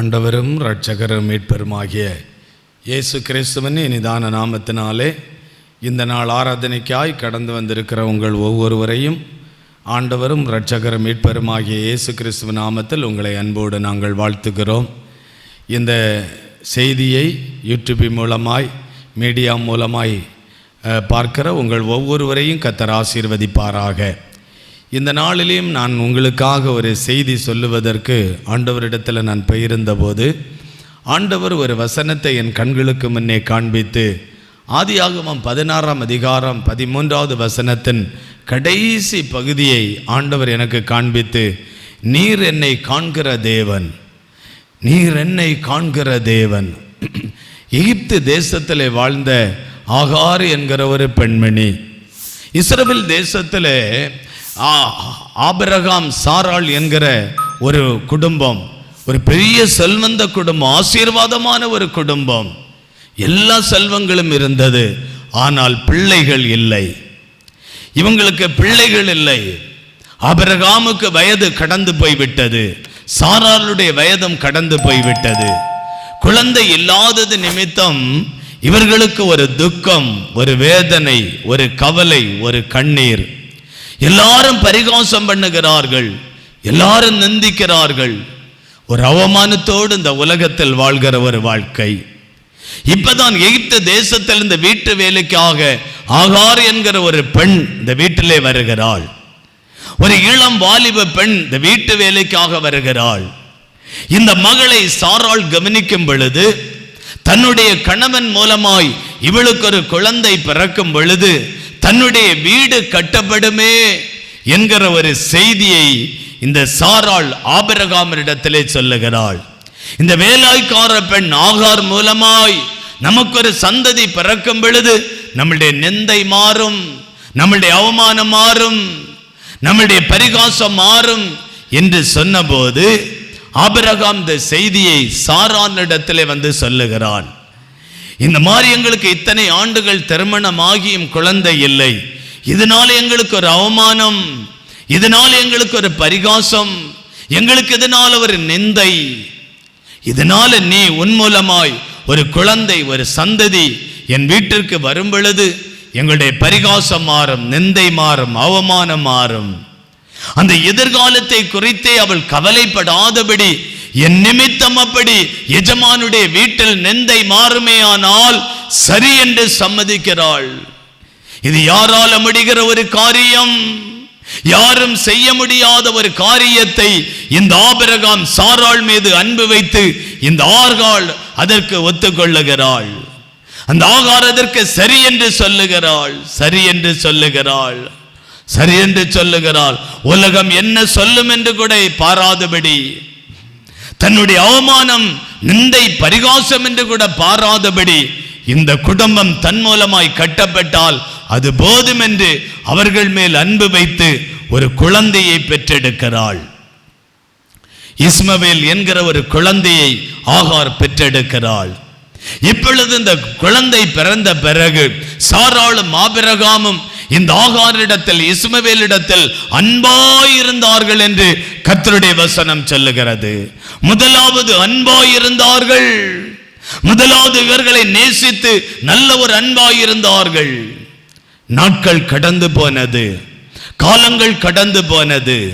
ஆண்டவரும் இரட்சகரும் மீட்பெருமாகிய இயேசு கிறிஸ்துவின் இனிதான நாமத்தினாலே இந்த நாள் ஆராதனைக்காய் கடந்து வந்திருக்கிற உங்கள் ஒவ்வொருவரையும் ஆண்டவரும் இரட்சகரும் மீட்பெருமாகிய இயேசு கிறிஸ்துவ நாமத்தில் உங்களை அன்போடு நாங்கள் வாழ்த்துகிறோம். இந்த செய்தியை யூடியூப் மூலமாய் மீடியா மூலமாய் பார்க்கிற உங்கள் ஒவ்வொருவரையும் கத்தர் ஆசீர்வதிப்பாராக. இந்த நாளிலேயும் நான் உங்களுக்காக ஒரு செய்தி சொல்லுவதற்கு ஆண்டவரிடத்தில் நான் போது ஆண்டவர் ஒரு வசனத்தை என் கண்களுக்கு முன்னே காண்பித்து ஆதியாகமம் பதினாறாம் அதிகாரம் பதிமூன்றாவது வசனத்தின் கடைசி பகுதியை ஆண்டவர் எனக்கு காண்பித்து நீர் என்னை காண்கிற தேவன் நீர் என்னை காண்கிற தேவன். எகிப்து தேசத்தில் வாழ்ந்த ஆகார் என்கிற ஒரு பெண்மணி இஸ்ரவேல் தேசத்தில் ஆபிரகாம் சாராள் என்கிற ஒரு குடும்பம் ஒரு பெரிய செல்வந்த குடும்பம் ஆசீர்வாதமான ஒரு குடும்பம். எல்லா செல்வங்களும் இருந்தது ஆனால் பிள்ளைகள் இல்லை. இவங்களுக்கு பிள்ளைகள் இல்லை. அபிரகாமுக்கு வயது கடந்து போய்விட்டது சாராளுடைய வயதும் கடந்து போய்விட்டது. குழந்தை இல்லாதது நிமித்தம் இவர்களுக்கு ஒரு துக்கம் ஒரு வேதனை ஒரு கவலை ஒரு கண்ணீர். எல்லாரும் பரிகாசம் பண்ணுகிறார்கள் எல்லாரும் நிந்திக்கிறார்கள். ஒரு அவமானத்தோடு இந்த உலகத்தில் வாழ்கிற ஒரு வாழ்க்கை. இப்பதான் எகிப்து தேசத்தில் இந்த வீட்டு வேலைக்காக ஆகார் என்கிற ஒரு பெண் இந்த வீட்டிலே வருகிறாள். ஒரு இளம் வாலிப பெண் இந்த வீட்டு வேலைக்காக வருகிறாள். இந்த மகளை சாரால் கவனிக்கும் பொழுது தன்னுடைய கணவன் மூலமாய் இவளுக்கு ஒரு குழந்தை பிறக்கும் பொழுது தன்னுடைய வீடு கட்டப்படுமே என்கிற ஒரு செய்தியை இந்த சாராள் ஆபரகாமரிடத்திலே சொல்லுகிறாள். இந்த வேலாய்க்கார பெண் ஆகார் மூலமாய் நமக்கு ஒரு சந்ததி பிறக்கும் பொழுது நம்முடைய நெந்தை மாறும் நம்முடைய அவமானம் மாறும் நம்முடைய பரிகாசம் மாறும் என்று சொன்னபோது ஆபரகாம் இந்த செய்தியை சாரானிடத்திலே வந்து சொல்லுகிறான். இந்த மாதிரி எங்களுக்கு இத்தனை ஆண்டுகள் திருமணமாகியும் குழந்தை இல்லை. இதனால எங்களுக்கு ஒரு அவமானம். இதனால எங்களுக்கு ஒரு பரிகாசம். எங்களுக்கு இதனால ஒரு நிந்தை. இதனால நீ உன் மூலமாய் ஒரு குழந்தை ஒரு சந்ததி என் வீட்டிற்கு வரும் பொழுது எங்களுடைய பரிகாசம் மாறும் நிந்தை மாறும் அவமானம் மாறும். அந்த எதிர்காலத்தை குறித்தே அவள் கவலைப்படாதபடி என் நிமித்தம் அப்படி எஜமானுடைய வீட்டில் நிந்தை மாறுமேயானால் சரி என்று சம்மதிக்கிறாள். இது யாரால முடிகிற ஒரு காரியம்? யாரும் செய்ய முடியாத ஒரு காரியத்தை இந்த ஆபிரகாம் சாராள் மீது அன்பு வைத்து இந்த ஆர்காள் அதற்கு ஒத்துக்கொள்ளுகிறாள். அந்த ஆகார் அதற்கு சரி என்று சொல்லுகிறாள். சரி என்று சொல்லுகிறாள். சரி என்று சொல்லுகிறாள். உலகம் என்ன சொல்லும் என்று கூட பாராதபடி. தன்னுடைய அவமானம் நிந்தை பரிகாசம் என்று கூட பாராதபடி இந்த குடும்பம் தன் மூலமாய் கட்டப்பட்டால் அது போதும் என்று அவர்கள் மேல் அன்பு வைத்து ஒரு குழந்தையை பெற்றெடுக்கிறாள். இஸ்மவேல் என்கிற ஒரு குழந்தையை ஆகார் பெற்றெடுக்கிறாள். இப்பொழுது இந்த குழந்தை பிறந்த பிறகு சாராளும் ஆபிரகாமும் இந்த ஆகாரிடத்தில் இஸ்மவேலிடத்தில் அன்பாயிருந்தார்கள் என்று கத்தருடைய வசனம் சொல்லுகிறது. முதலாவது அன்பாயிருந்தார்கள். முதலாவது இவர்களை நேசித்து நல்ல ஒரு அன்பாயிருந்தார்கள். நாட்கள் கடந்து போனது. காலங்கள் கடந்து போனது.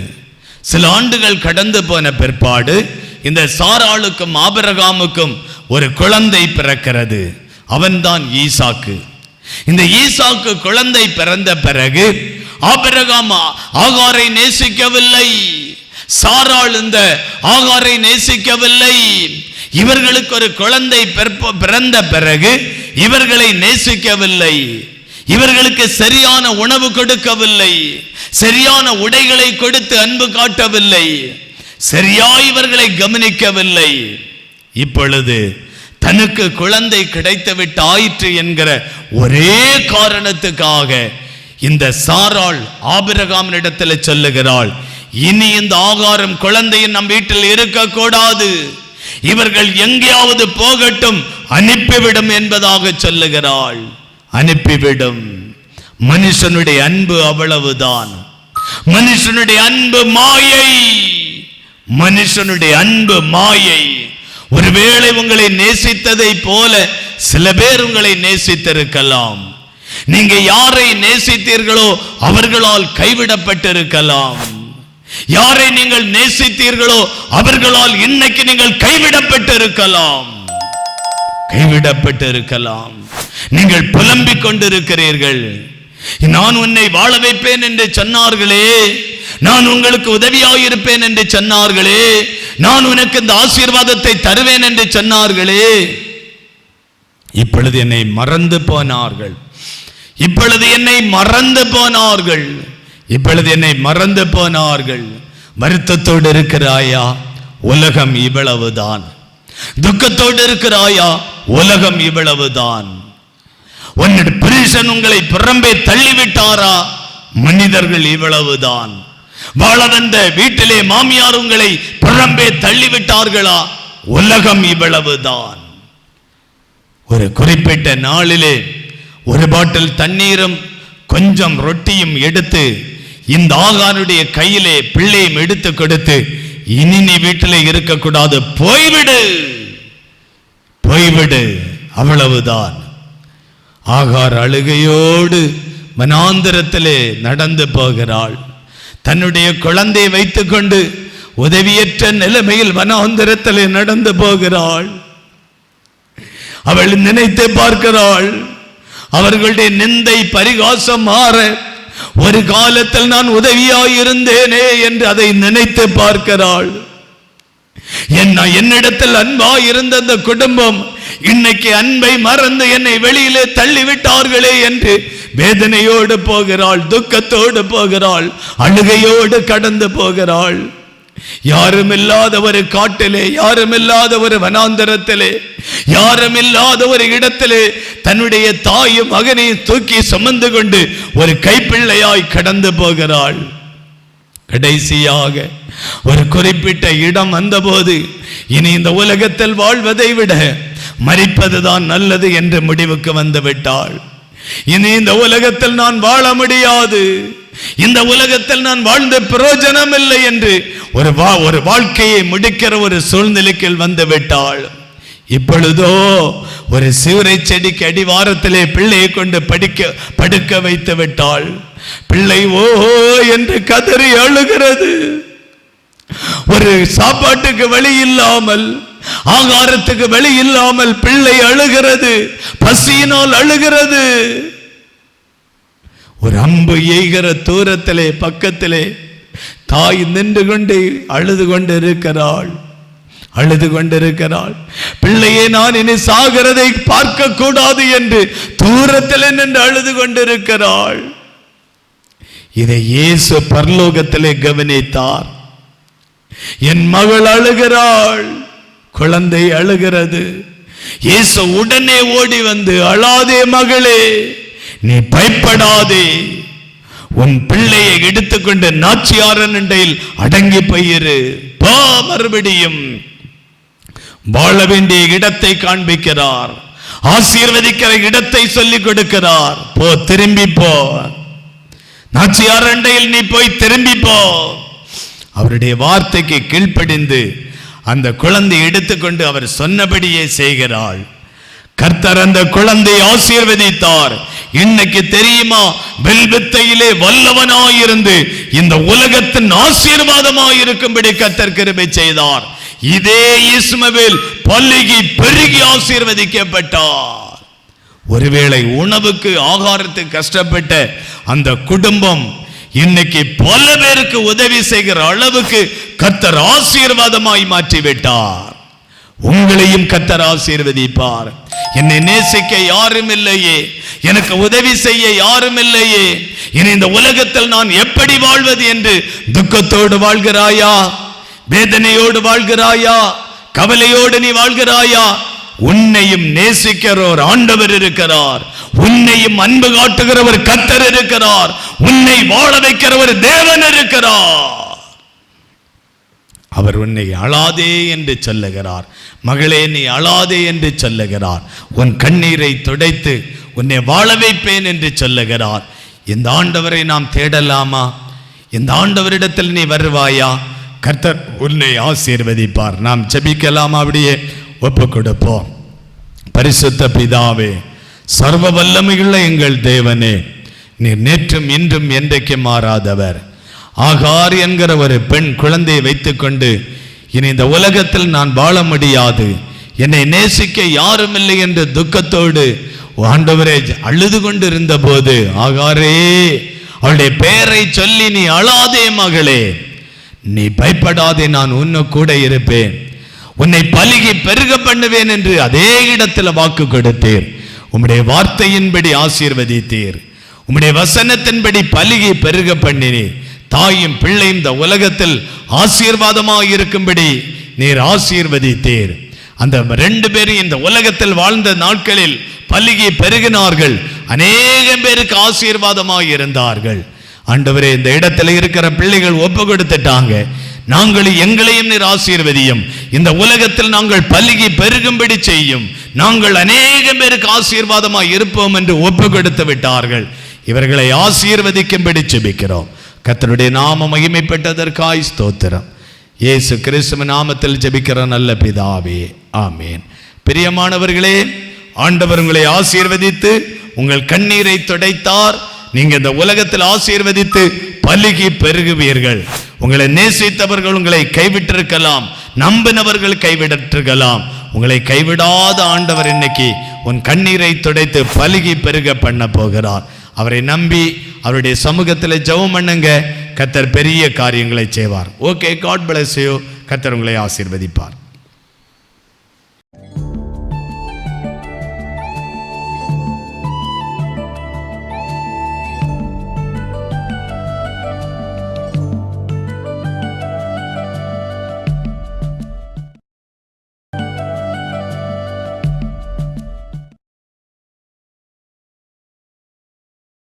சில ஆண்டுகள் கடந்து போன பிற்பாடு இந்த சாராளுக்கும் ஆபிரகாமுக்கும் ஒரு குழந்தை பிறக்கிறது. அவன்தான் ஈசாக்கு. இந்த ஈசாக்கு குழந்தை பிறந்த பிறகு ஆபிரகாம் ஆகாரை நேசிக்கவில்லை. சாராள் இந்த ஆகாரை நேசிக்கவில்லை. இவர்களுக்கு ஒரு குழந்தை பிறந்த பிறகு இவர்களை நேசிக்கவில்லை. இவர்களுக்கு சரியான உணவு கொடுக்கவில்லை. சரியான உடைகளை கொடுத்து அன்பு காட்டவில்லை. சரியா இவர்களை கவனிக்கவில்லை. இப்பொழுது தனக்கு குழந்தை கிடைத்து விட்டாயிற்று என்கிற ஒரே காரணத்துக்காக இந்த சாராள் ஆபிரகாமினிடத்தில் சொல்லுகிறாள் இனி இந்த ஆகாரம் குழந்தையின் நம் வீட்டில் இருக்கக்கூடாது. இவர்கள் எங்கேயாவது போகட்டும் அனுப்பிவிடும் என்பதாக சொல்லுகிறாள். அனுப்பிவிடும். மனுஷனுடைய அன்பு அவ்வளவுதான். மனுஷனுடைய அன்பு மாயை. மனுஷனுடைய அன்பு மாயை. ஒருவேளை உங்களை நேசித்ததை போல சில பேர் உங்களை நேசித்திருக்கலாம். நீங்க யாரை நேசித்தீர்களோ அவர்களால் கைவிடப்பட்டிருக்கலாம். யாரை நீங்கள் நேசித்தீர்களோ அவர்களால் இன்னைக்கு நீங்கள் கைவிடப்பட்டிருக்கலாம். கைவிடப்பட்டிருக்கலாம். நீங்கள் புலம்பிக் கொண்டிருக்கிறீர்கள். நான் உன்னை வாழ வைப்பேன் என்று சொன்னார்களே. நான் உங்களுக்கு உதவியாக இருப்பேன் என்று சொன்னார்களே. நான் உனக்கு இந்த ஆசீர்வாதத்தை தருவேன் என்று சொன்னார்களே. இப்பொழுது என்னை மறந்து போனார்கள். இப்பொழுது என்னை மறந்து போனார்கள். இப்பொழுது என்னை மறந்து போனார்கள். வருத்தத்தோடு இருக்கிறாயா? உலகம் இவ்வளவுதான். துக்கத்தோடு இருக்கிறாயா? உலகம் இவ்வளவுதான். உன்னுடைய புருஷன் உங்களை புறம்பே தள்ளிவிட்டாரா? மனிதர்கள் இவ்வளவுதான். வாழ வந்த வீட்டிலே மாமியார் உங்களை புறம்பே தள்ளிவிட்டார்களா? உலகம் இவ்வளவுதான். ஒரு குறிப்பிட்ட நாளிலே ஒரு பாட்டில் தண்ணீரும் கொஞ்சம் ரொட்டியும் எடுத்து இந்த ஆகானுடைய கையிலே பிள்ளையும் எடுத்து கொடுத்து இனி நீ வீட்டிலே இருக்கக்கூடாது போய்விடு. போய்விடு. அவ்வளவுதான். ஆகார் அழுகையோடு மனாந்திரத்திலே நடந்து போகிறாள். தன்னுடைய குழந்தையை வைத்துக்கொண்டு உதவியற்ற நிலைமையில் வனாந்திரத்தில் நடந்து போகிறாள். அவள் நினைத்து பார்க்கிறாள் அவர்களுடைய நிந்தை பரிகாசம் மாற ஒரு காலத்தில் நான் உதவியாய் இருந்தேனே என்று அதை நினைத்து பார்க்கிறாள். என்ன என்னிடத்தில் அன்பா இருந்த அந்த குடும்பம் இன்னைக்கு அன்பை மறந்து என்னை வெளியிலே தள்ளிவிட்டார்களே என்று வேதனையோடு போகிறாள் துக்கத்தோடு போகிறாள் அழுகையோடு கடந்து போகிறாள். யாரும் இல்லாத ஒரு காட்டிலே யாரும் இல்லாத ஒரு வனாந்தரத்திலே யாரும் இல்லாத ஒரு இடத்திலே தன்னுடைய தாயும் மகனையும் தூக்கி சுமந்து கொண்டு ஒரு கைப்பிள்ளையாய் கடந்து போகிறாள். கடைசியாக ஒரு குறிப்பிட்ட இடம் வந்தபோது இனி இந்த உலகத்தில் வாழ்வதை விட மறிப்பதுதான் நல்லது என்று முடிவுக்கு வந்துவிட்டாள் இனி இந்த உலகத்தில் நான் வாழ முடியாது. இந்த உலகத்தில் நான் வாழ்ந்த பிரயோஜனம் இல்லை என்று ஒரு வா ஒரு வாழ்க்கையை முடிக்கிற ஒரு சூழ்நிலைக்கு வந்து விட்டாள். இப்பொழுதோ ஒரு சீவரை செடிக்கு அடிவாரத்திலே பிள்ளையை கொண்டு படிக்க படுக்க வைத்து விட்டாள். பிள்ளை ஓ என்று கதறி அழுகிறது. ஒரு சாப்பாட்டுக்கு வழி இல்லாமல் ஆகாரத்துக்கு வழி இல்லாமல் பிள்ளை அழுகிறது பசியினால் அழுகிறது. ஒரு அம்பு எய்கிற தூரத்திலே பக்கத்திலே தாய் நின்று கொண்டு அழுது கொண்டு இருக்கிறாள் அழுது கொண்டிருக்கிறாள். பிள்ளையை நான் இனி சாகிறதை பார்க்க கூடாது என்று தூரத்தில் நின்று அழுது கொண்டிருக்கிறாள். இதை இயேசு பரலோகத்திலே கவனித்தார். என் மகள் அழுகிறாள். குழந்தை அழுகிறது. இயேசு உடனே ஓடி வந்து அழாதே மகளே நீ பயப்படாதே. உன் பிள்ளையை எடுத்துக்கொண்டு நாச்சியாரன் இண்டையில் அடங்கி போயிரு. போ மறுபடியும். வாழ வேண்டிய இடத்தை காண்பிக்கிறார். ஆசீர்வதிக்கிற இடத்தை சொல்லிக் கொடுக்கிறார். போ திரும்பி போ. நாச்சியார் அண்டையில் நீ போய் திரும்பி போ. அவருடைய வார்த்தைக்கு கீழ்ப்படிந்து அந்த குழந்தை எடுத்துக்கொண்டு அவர் சொன்னபடியே செய்கிறாள். கர்த்தர் அந்த குழந்தை ஆசீர்வதித்தார். இன்னைக்கு தெரியுமா? வெல்வித்தையிலே வல்லவனாயிருந்து இந்த உலகத்தின் ஆசீர்வாதமாயிருக்கும்படி கர்த்தர் கிருபை செய்தார். இதே இஸ்மவேல் பல்லுகி பெருகி ஆசீர்வதிக்கப்பட்டார். ஒருவேளை உணவுக்கு ஆகாரத்துக்கு கஷ்டப்பட்ட அந்த குடும்பம் இன்னைக்கு பல பேருக்கு உதவி செய்கிற அளவுக்கு கத்தர் ஆசீர்வாதமாய் மாற்றி விட்டார் உங்களையும் கத்தர் ஆசீர்வதிப்பார். என்னை நேசிக்க யாரும் இல்லையே. எனக்கு உதவி செய்ய யாரும் இல்லையே. இனி இந்த உலகத்தில் நான் எப்படி வாழ்வது என்று துக்கத்தோடு வாழ்கிறாயா? வேதனையோடு வாழ்கிறாயா? கவலையோடு நீ வாழ்கிறாயா? உன்னையும் நேசிக்கிற ஒரு ஆண்டவர் இருக்கிறார். உன்னையும் அன்பு காட்டுகிற ஒரு கத்தர் இருக்கிறார். உன்னை வாழ வைக்கிற ஒரு தேவன் இருக்கிறார். அவர் உன்னை அழாதே என்று சொல்லுகிறார். மகளே நீ அழாதே என்று சொல்லுகிறார். உன் கண்ணீரை துடைத்து உன்னை வாழ வைப்பேன் என்று சொல்லுகிறார். இந்த ஆண்டவரை நாம் தேடலாமா? இந்த ஆண்டவரிடத்தில் நீ வருவாயா? கர்த்தர் உன்னை ஆசீர்வதிப்பார். நாம் ஜபிக்கலாமா அப்படியே? ஒப்பு கொடுப்போம் பரிசுத்த பிதாவே சர்வ வல்லமையுள்ள எங்கள் தேவனே நீர் நேற்றும் இன்றும் என்றைக்கு மாறாதவர். ஆகார் என்கிற ஒரு பெண் குழந்தையை வைத்துக்கொண்டு இனி இந்த உலகத்தில் நான் வாழ முடியாது. என்னை நேசிக்க யாரும் இல்லை என்ற துக்கத்தோடு ஆண்டவரே அழுது கொண்டு போது ஆகாரே அவளுடைய பெயரை சொல்லி நீ அழாதே மகளே. நீ பயப்படாதே நான் உன்ன கூட இருப்பேன். உன்னை பலுகி பெருக பண்ணுவேன் என்று அதே இடத்துல வாக்கு கொடுத்தேன் உம்முடைய வார்த்தையின்படி ஆசீர்வதித்தீர். உம்முடைய வசனத்தின்படி பலுகி பெருக பண்ணினீர். தாயும் பிள்ளையும் இந்த உலகத்தில் ஆசீர்வாதமாக இருக்கும்படி நீர் ஆசீர்வதித்தீர். அந்த ரெண்டு பேரும் இந்த உலகத்தில் வாழ்ந்த நாட்களில் பலுகி பெருகினார்கள். அநேகம் பேருக்கு ஆசீர்வாதமாக இருந்தார்கள். ஆண்டவரே இந்த இடத்துல இருக்கிற பிள்ளைகள் ஒப்பு கொடுத்துட்டாங்க. நாங்கள் எங்களையும் நீர் ஆசீர்வதியும். இந்த உலகத்தில் நாங்கள் பலுகி பெருகும்படி செய்யும். நாங்கள் அநேகம் பேருக்கு ஆசீர்வாதமாக இருப்போம் என்று ஒப்பு கொடுத்து விட்டார்கள். இவர்களை ஆசீர்வதிக்கும்படி ஜெபிக்கிறோம். கத்தனுடைய நாம மகிமைப்பட்டதற்காய் ஸ்தோத்திரம். இயேசு கிறிஸ்துவ நாமத்தில் ஜபிக்கிற நல்ல பிதாவே ஆமேன். பிரியமானவர்களே ஆண்டவர் உங்களை ஆசீர்வதித்து உங்கள் கண்ணீரை துடைத்தார். நீங்க இந்த உலகத்தில் ஆசீர்வதித்து பலுகி பெருகுவீர்கள். உங்களை நேசித்தவர்கள் உங்களை கைவிட்டிருக்கலாம் நம்பினவர்கள் கைவிட்டிருக்கலாம். உங்களை கைவிடாத ஆண்டவர் இன்னைக்கு உன் கண்ணீரை துடைத்து பலுகி பெருக பண்ண போகிறார். அவரை நம்பி அவருடைய சமூகத்தில் ஜெபம் பண்ணுங்க. கத்தர் பெரிய காரியங்களை செய்வார். ஓகே காட் பிளஸ் யூ கத்தர் உங்களை ஆசீர்வதிப்பார்.